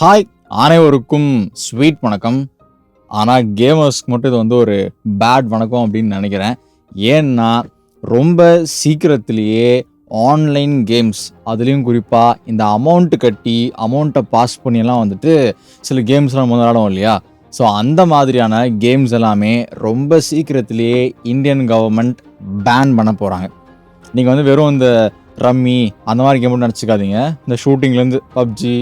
Hi அனைவருக்கும் sweet வணக்கம். ஆனால் கேமர்ஸ்க்கு மட்டும் இது வந்து ஒரு பேட் வணக்கம் அப்படின்னு நினைக்கிறேன். ஏன்னா ரொம்ப சீக்கிரத்திலேயே ஆன்லைன் கேம்ஸ் அதுலேயும் குறிப்பாக இந்த அமௌண்ட்டு கட்டி அமௌண்ட்டை பாஸ் பண்ணியெல்லாம் வந்துட்டு சில கேம்ஸ்லாம் நம்ம இல்லையா? ஸோ அந்த மாதிரியான கேம்ஸ் எல்லாமே ரொம்ப சீக்கிரத்திலேயே இந்தியன் கவர்மெண்ட் பேன் பண்ண போகிறாங்க நீங்கள் வந்து வெறும் இந்த ரம்மி அந்த மாதிரி கேம் மட்டும் நினச்சிக்காதீங்க. இந்த ஷூட்டிங்லேருந்து பப்ஜி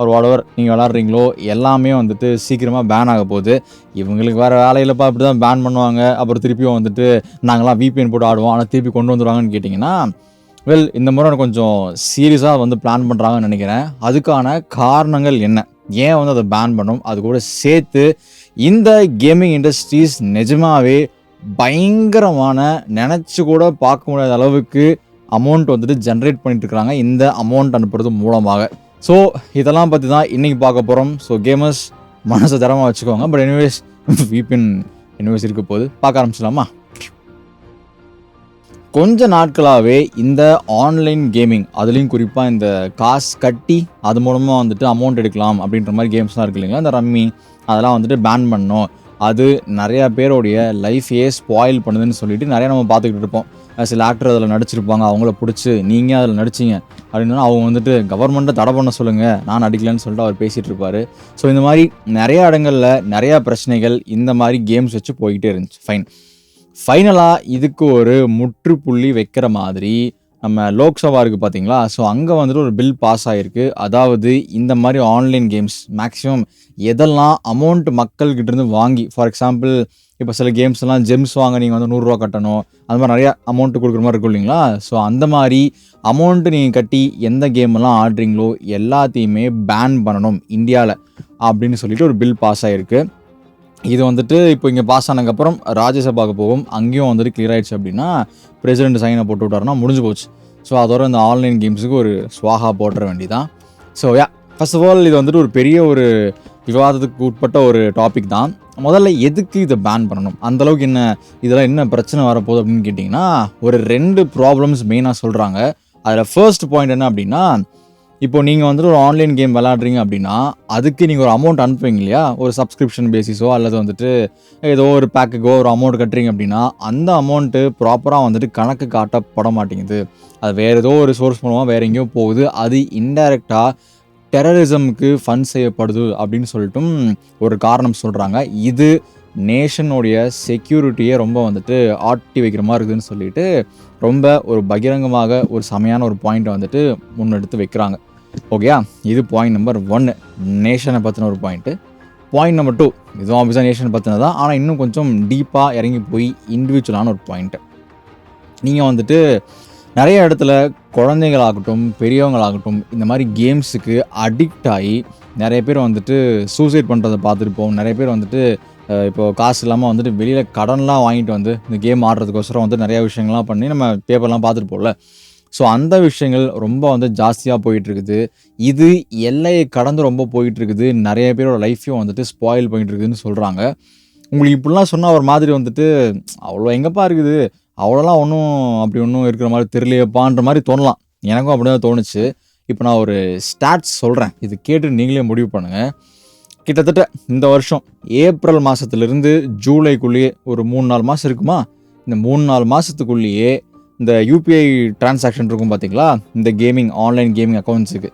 ஒரு வாடவர் நீங்கள் விளாட்றீங்களோ எல்லாமே வந்துட்டு சீக்கிரமாக பேன் ஆக போகுது. இவங்களுக்கு வேறு வேலையிலப்பா அப்படி தான் பேன் பண்ணுவாங்க. அப்புறம் திருப்பியும் வந்துட்டு நாங்களாம் விபிஎன் போட்டு ஆடுவோம். ஆனால் திருப்பி கொண்டு வந்துடுவாங்கன்னு கேட்டிங்கன்னா வெல் இந்த முறை கொஞ்சம் சீரியஸாக வந்து பிளான் பண்ணுறாங்கன்னு நினைக்கிறேன். அதுக்கான காரணங்கள் என்ன? ஏன் வந்து அதை பேன் பண்ணும் அது கூட சேர்த்து இந்த கேமிங் இண்டஸ்ட்ரீஸ் நிஜமாகவே பயங்கரமான நினச்சி கூட பார்க்க முடியாத அளவுக்கு அமௌண்ட் வந்துட்டு ஜென்ரேட் பண்ணிட்டு இருக்கிறாங்க இந்த அமௌண்ட் அனுப்புறது மூலமாக. ஸோ இதெல்லாம் பற்றி தான் இன்றைக்கி பார்க்க போகிறோம் ஸோ கேமர்ஸ் மனசை தரமாக வச்சுக்கோங்க. பட் எனிவேஸ் வீப்பின் எனிவேஸ் இருக்க போது பார்க்க ஆரம்பிச்சிடலாமா? கொஞ்ச நாட்களாகவே இந்த ஆன்லைன் கேமிங் அதுலேயும் குறிப்பாக இந்த காசு கட்டி அது மூலமாக வந்துட்டு அமௌண்ட் எடுக்கலாம் அப்படின்ற மாதிரி கேம்ஸ்லாம் இருக்கு இல்லைங்களா? இந்த ரம்மி அதெல்லாம் வந்துட்டு பேன் பண்ணோம். அது நிறையா பேருடைய லைஃபையே ஸ்பாயில் பண்ணுதுன்னு சொல்லிட்டு நிறையா நம்ம பார்த்துக்கிட்டு இருப்போம். சில ஆக்டர் அதில் நடிச்சிருப்பாங்க அவங்கள பிடிச்சி நீங்கள் அதில் நடிச்சிங்க. அப்படின்னா அவங்க வந்துட்டு கவர்மெண்ட்டை தடை பண்ண சொல்லுங்கள் நான் அடிக்கலன்னு சொல்லிட்டு அவர் பேசிகிட்டு இருப்பார் ஸோ இந்த மாதிரி நிறையா இடங்களில் நிறையா பிரச்சனைகள் இந்த மாதிரி கேம்ஸ் வச்சு போய்கிட்டே இருந்துச்சு. ஃபைன் ஃபைனலாக இதுக்கு ஒரு முற்றுப்புள்ளி வைக்கிற மாதிரி நம்ம லோக்சபா இருக்குது பார்த்தீங்களா ஸோ அங்கே வந்துட்டு ஒரு பில் பாஸ் ஆகிருக்கு அதாவது இந்த மாதிரி ஆன்லைன் கேம்ஸ் மேக்ஸிமம் எதெல்லாம் அமௌண்ட் மக்கள்கிட்டேருந்து வாங்கி ஃபார் எக்ஸாம்பிள் இப்போ சில கேம்ஸ் எல்லாம் ஜெம்ஸ் வாங்க நீங்கள் வந்து நூறுரூவா கட்டணும். அந்த மாதிரி நிறையா அமௌண்ட்டு கொடுக்குற மாதிரி இருக்கும் இல்லைங்களா? ஸோ அந்த மாதிரி அமௌண்ட்டு நீங்கள் கட்டி எந்த கேம் எல்லாம் ஆடுறீங்களோ எல்லாத்தையுமே பேன் பண்ணணும் இந்தியாவில் அப்படின்னு சொல்லிட்டு ஒரு பில் பாஸ் ஆகிருக்கு இது வந்துட்டு இப்போ இங்கே பாஸ் ஆனதுக்கப்புறம் ராஜ்யசபாவுக்கு போகும். அங்கேயும் வந்துட்டு கிளியர் ஆயிடுச்சு அப்படின்னா பிரசிடென்ட் சைனை போட்டு விட்டாருன்னா முடிஞ்சு போச்சு. ஸோ அதோட இந்த ஆன்லைன் கேம்ஸுக்கு ஒரு ஸ்வாகா போட்டுற வேண்டிதான் so ya first of all இது வந்துட்டு ஒரு பெரிய ஒரு விவாதத்துக்கு உட்பட்ட ஒரு டாபிக் தான். முதல்ல எதுக்கு இதை பேன் பண்ணணும்? அந்தளவுக்கு என்ன இதெல்லாம் என்ன பிரச்சனை வரப்போகுது அப்படின்னு கேட்டிங்கன்னா ஒரு ரெண்டு ப்ராப்ளம்ஸ் மெயினாக சொல்கிறாங்க அதில் ஃபர்ஸ்ட் பாயிண்ட் என்ன அப்படின்னா இப்போ நீங்கள் வந்துட்டு ஒரு ஆன்லைன் கேம் விளாட்றீங்க அப்படின்னா அதுக்கு நீங்கள் ஒரு அமௌண்ட் அனுப்புவீங்க இல்லையா? ஒரு சப்ஸ்கிரிப்ஷன் பேசிஸோ அல்லது வந்துட்டு ஏதோ ஒரு பேக்குக்கோ ஒரு அமௌண்ட் கட்டுறீங்க அப்படின்னா அந்த அமௌண்ட்டு ப்ராப்பராக வந்துட்டு கணக்கு காட்டப்பட மாட்டேங்குது. அது வேறு ஏதோ ஒரு சோர்ஸ் மூலமாக வேறு எங்கேயோ போகுது. அது இன்டைரக்டாக டெரரிசமுக்கு ஃபண்ட் செய்யப்படுது அப்படின்னு சொல்லிட்டும் ஒரு காரணம் சொல்கிறாங்க இது நேஷனுடைய செக்யூரிட்டியை ரொம்ப வந்துட்டு ஆட்டி வைக்கிற மாதிரி இருக்குதுன்னு சொல்லிட்டு ரொம்ப ஒரு பகிரங்கமாக ஒரு செமையான ஒரு பாயிண்ட்டை வந்துட்டு முன்னெடுத்து வைக்கிறாங்க. ஓகேயா இது பாயிண்ட் நம்பர் ஒன்று நேஷனை பற்றின ஒரு பாயிண்ட்டு பாயிண்ட் நம்பர் டூ இதுவும் ஆஃபீஸாக நேஷனை பற்றினது தான் ஆனால் இன்னும் கொஞ்சம் டீப்பாக இறங்கி போய் இண்டிவிஜுவலான ஒரு பாயிண்ட்டு நீங்கள் வந்துட்டு நிறைய இடத்துல குழந்தைங்களாகட்டும் பெரியவங்களாகட்டும் இந்த மாதிரி கேம்ஸுக்கு அடிக்ட் ஆகி நிறைய பேர் வந்துட்டு சூசைட் பண்ணுறதை பார்த்துருப்போம். நிறைய பேர் வந்துட்டு இப்போது காசு இல்லாமல் வந்துட்டு வெளியில் கடன்லாம் வாங்கிட்டு வந்து இந்த கேம் ஆடுறதுக்கோசரம் வந்து நிறையா விஷயங்கள்லாம் பண்ணி நம்ம பேப்பர்லாம் பார்த்துருப்போம்ல. ஸோ அந்த விஷயங்கள் ரொம்ப வந்து ஜாஸ்தியாக போயிட்டுருக்குது. இது எல்லையை கடந்து ரொம்ப போயிட்டுருக்குது. நிறைய பேரோட லைஃப்பையும் வந்துட்டு ஸ்பாயில் பண்ணிட்டு இருக்குதுன்னு சொல்கிறாங்க உங்களுக்கு இப்படிலாம் சொன்னால் ஒரு மாதிரி வந்துட்டு அவ்வளோ எங்கேப்பா இருக்குது? அவ்வளோலாம் ஒன்றும் அப்படி ஒன்றும் இருக்கிற மாதிரி தெரியலையப்பான்ற மாதிரி தோணலாம். எனக்கும் அப்படி தான் தோணுச்சு. இப்போ நான் ஒரு ஸ்டாட்ஸ் சொல்கிறேன் இது கேட்டு நீங்களே முடிவு பண்ணுங்கள் கிட்டத்தட்ட இந்த வருஷம் ஏப்ரல் மாதத்துலேருந்து ஜூலைக்குள்ளேயே ஒரு மூணு நாலு மாதம் இருக்குமா? இந்த மூணு நாலு மாதத்துக்குள்ளேயே இந்த யூபிஐ டிரான்சாக்ஷன் இருக்கும் பார்த்தீங்களா இந்த கேமிங் ஆன்லைன் கேமிங் அக்கௌண்ட்ஸுக்கு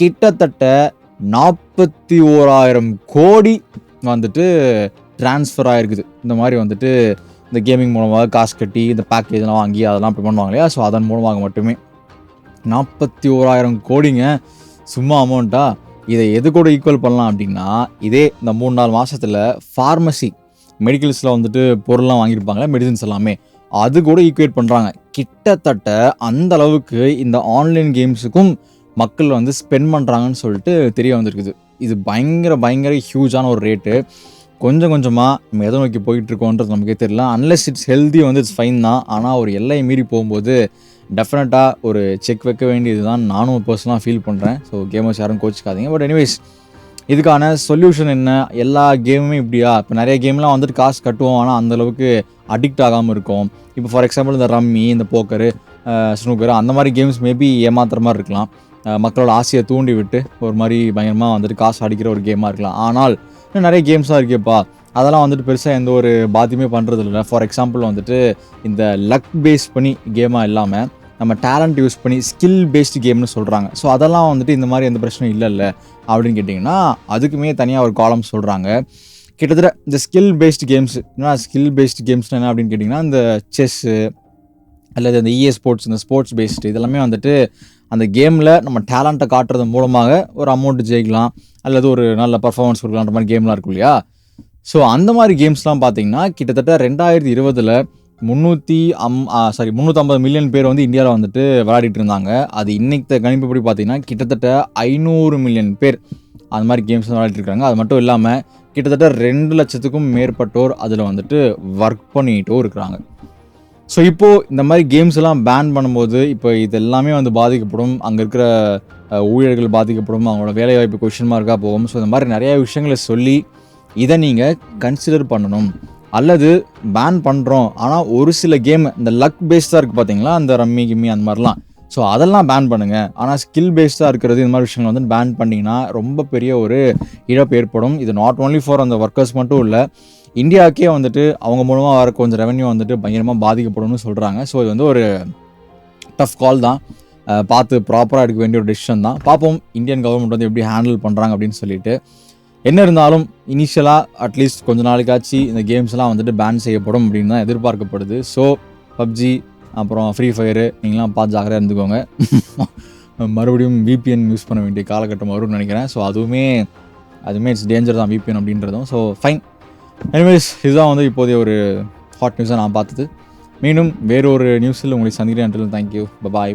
கிட்டத்தட்ட நாற்பத்தி ஓராயிரம் கோடி வந்துட்டு ட்ரான்ஸ்ஃபர் ஆகிருக்குது இந்த மாதிரி வந்துட்டு இந்த கேமிங் மூலமாக காசு கட்டி இந்த பேக்கேஜ்லாம் வாங்கி அதெல்லாம் இப்படி பண்ணுவாங்க இல்லையா? ஸோ அதன் மூலமாக மட்டுமே. நாற்பத்தி ஓராயிரம் கோடிங்க. சும்மா அமௌண்ட்டா இதை எது கூட ஈக்குவல் பண்ணலாம் அப்படின்னா இதே இந்த மூணு நாலு மாதத்தில் ஃபார்மசி மெடிக்கல்ஸில் வந்துட்டு பொருள்லாம் வாங்கியிருப்பாங்களே மெடிசின்ஸ் எல்லாமே. அது கூட ஈக்குவேட் பண்ணுறாங்க கிட்டத்தட்ட அந்த அளவுக்கு இந்த ஆன்லைன் கேம்ஸுக்கும் மக்கள் வந்து ஸ்பெண்ட் பண்ணுறாங்கன்னு சொல்லிட்டு தெரிய வந்திருக்குது. இது பயங்கர பயங்கர ஹியூஜான ஒரு ரேட்டு கொஞ்சம் கொஞ்சமாக நம்ம எதை நோக்கி போயிட்டு இருக்கோன்றது நமக்கே தெரியல. அன்லெஸ் இட்ஸ் ஹெல்தி வந்து இட்ஸ் ஃபைன் தான். ஆனால் ஒரு எல்லையை மீறி போகும்போது டெஃபினட்டாக ஒரு செக் வைக்க வேண்டியது தான் நானும் பர்சனலாக ஃபீல் பண்ணுறேன் ஸோ கேமர்ஸ் யாரும் கோச்சிக்காதீங்க. பட் எனிவேஸ் இதுக்கான சொல்யூஷன் என்ன? எல்லா கேமுமே இப்படியா? இப்போ நிறைய கேம்லாம் வந்துட்டு காசு கட்டுவோம். ஆனால் அந்த அளவுக்கு அடிக்ட் ஆகாமல் இருக்கும் இப்போ ஃபார் எக்ஸாம்பிள் இந்த ரம்மி இந்த போக்கரு ஸ்னூக்கர் அந்த மாதிரி கேம்ஸ் மேபி ஏமாத்துற மாதிரி இருக்கலாம். மக்களோட ஆசையை தூண்டி விட்டு ஒரு மாதிரி பயங்கரமாக வந்துட்டு காசு அடிக்கிற ஒரு கேமாக இருக்கலாம். ஆனால் இன்னும் நிறைய கேம்ஸாக இருக்கேப்பா அதெல்லாம் வந்துட்டு பெருசாக எந்த ஒரு பாத்தியமே பண்ணுறது இல்லை ஃபார் எக்ஸாம்பிள் வந்துட்டு இந்த லக் பேஸ் பண்ணி கேமாக இல்லாமல் நம்ம டேலண்ட் யூஸ் பண்ணி ஸ்கில் பேஸ்டு கேம்னு சொல்கிறாங்க ஸோ அதெல்லாம் வந்துட்டு இந்த மாதிரி எந்த பிரச்சனையும் இல்லைல்ல. அப்படின்னு கேட்டிங்கன்னா அதுக்குமே தனியாக ஒரு காலம் சொல்கிறாங்க கிட்டத்தட்ட இந்த ஸ்கில் பேஸ்டு கேம்ஸ் என்ன ஸ்கில் பேஸ்டு கேம்ஸ் என்ன அப்படின்னு கேட்டிங்கன்னா இந்த செஸ்ஸு அல்லது அந்த இஏ ஸ்போர்ட்ஸ் இந்த ஸ்போர்ட்ஸ் பேஸ்டு இதெல்லாமே வந்துட்டு அந்த கேமில் நம்ம டேலண்ட்டை காட்டுறது மூலமாக ஒரு அமௌண்ட் ஜெயிக்கலாம் அல்லது ஒரு நல்ல பர்ஃபார்மன்ஸ் கொடுக்கலான்ற மாதிரி கேம்லாம் இருக்கும் இல்லையா? ஸோ அந்த மாதிரி கேம்ஸ்லாம் பார்த்தீங்கன்னா கிட்டத்தட்ட ரெண்டாயிரத்தி இருபதில் முந்நூற்றி அம் சாரி முந்நூற்றம்பது மில்லியன் பேர் வந்து இந்தியாவில் வந்துட்டு விளையாடிட்டு இருந்தாங்க. அது இன்னைக்கு கணிப்புப்படி பார்த்தீங்கன்னா கிட்டத்தட்ட ஐநூறு மில்லியன் பேர் அந்த மாதிரி கேம்ஸ் விளையாடிட்டு இருக்காங்க. அது மட்டும் இல்லாமல் கிட்டத்தட்ட ரெண்டு லட்சத்துக்கும் மேற்பட்டோர் அதில் வந்துட்டு ஒர்க் பண்ணிட்டும் இருக்கிறாங்க. ஸோ இப்போது இந்த மாதிரி கேம்ஸ் எல்லாம் பேன் பண்ணும்போது இப்போ இது எல்லாமே வந்து பாதிக்கப்படும். அங்கே இருக்கிற ஊழியர்கள் பாதிக்கப்படும். அவங்களோட வேலைவாய்ப்பு கொஷின் மார்க்காக போகும். ஸோ இந்த மாதிரி நிறைய விஷயங்களை சொல்லி இதை நீங்கள் கன்சிடர் பண்ணணும். அல்லது பேன் பண்ணுறோம் ஆனால் ஒரு சில கேம் இந்த லக் பேஸ்டாக இருக்குது பார்த்தீங்களா அந்த ரம்மி கிம்மி அந்த மாதிரிலாம். ஸோ அதெல்லாம் பேன் பண்ணுங்கள் ஆனால் ஸ்கில் பேஸ்டாக இருக்கிறது இந்த மாதிரி விஷயங்கள் வந்து பேன் பண்ணிங்கன்னா ரொம்ப பெரிய ஒரு இழப்பு ஏற்படும். இது நாட் ஓன்லி ஃபார் அந்த ஒர்க்கர்ஸ் மட்டும் இல்லை இந்தியாவுக்கே வந்துட்டு அவங்க மூலமாக வர கொஞ்சம் ரெவன்யூ வந்துட்டு பயங்கரமாக பாதிக்கப்படும்னு சொல்கிறாங்க ஸோ இது வந்து ஒரு டஃப் கால் தான். பார்த்து ப்ராப்பராக எடுக்க வேண்டிய ஒரு டெசிஷன் தான். பார்ப்போம் இந்தியன் கவர்மெண்ட் வந்து எப்படி ஹேண்டில் பண்ணுறாங்க அப்படின்னு சொல்லிட்டு. என்ன இருந்தாலும் இனிஷியலாக அட்லீஸ்ட் கொஞ்ச நாளைக்காச்சு இந்த கேம்ஸ்லாம் வந்துட்டு பேன் செய்யப்படும் அப்படின்னு தான் எதிர்பார்க்கப்படுது. ஸோ பப்ஜி அப்புறம் ஃப்ரீ ஃபயரு நீங்களாம் பார்த்து ஜாக்கிரதையா இருந்துக்கோங்க. மறுபடியும் விபிஎன் யூஸ் பண்ண வேண்டிய காலகட்டம் வரும்னு நினைக்கிறேன். ஸோ அதுவுமே அதுவுமே இட்ஸ் டேஞ்சர் தான் விபிஎன் அப்படின்றதும். ஸோ ஃபைன் எனிவேஸ் இதுதான் வந்து இப்போதைய ஒரு ஹாட் நியூஸாக நான் பார்த்தது. மீண்டும் வேறொரு நியூஸில் உங்களை சந்திக்கிறேன். Thank you bye bye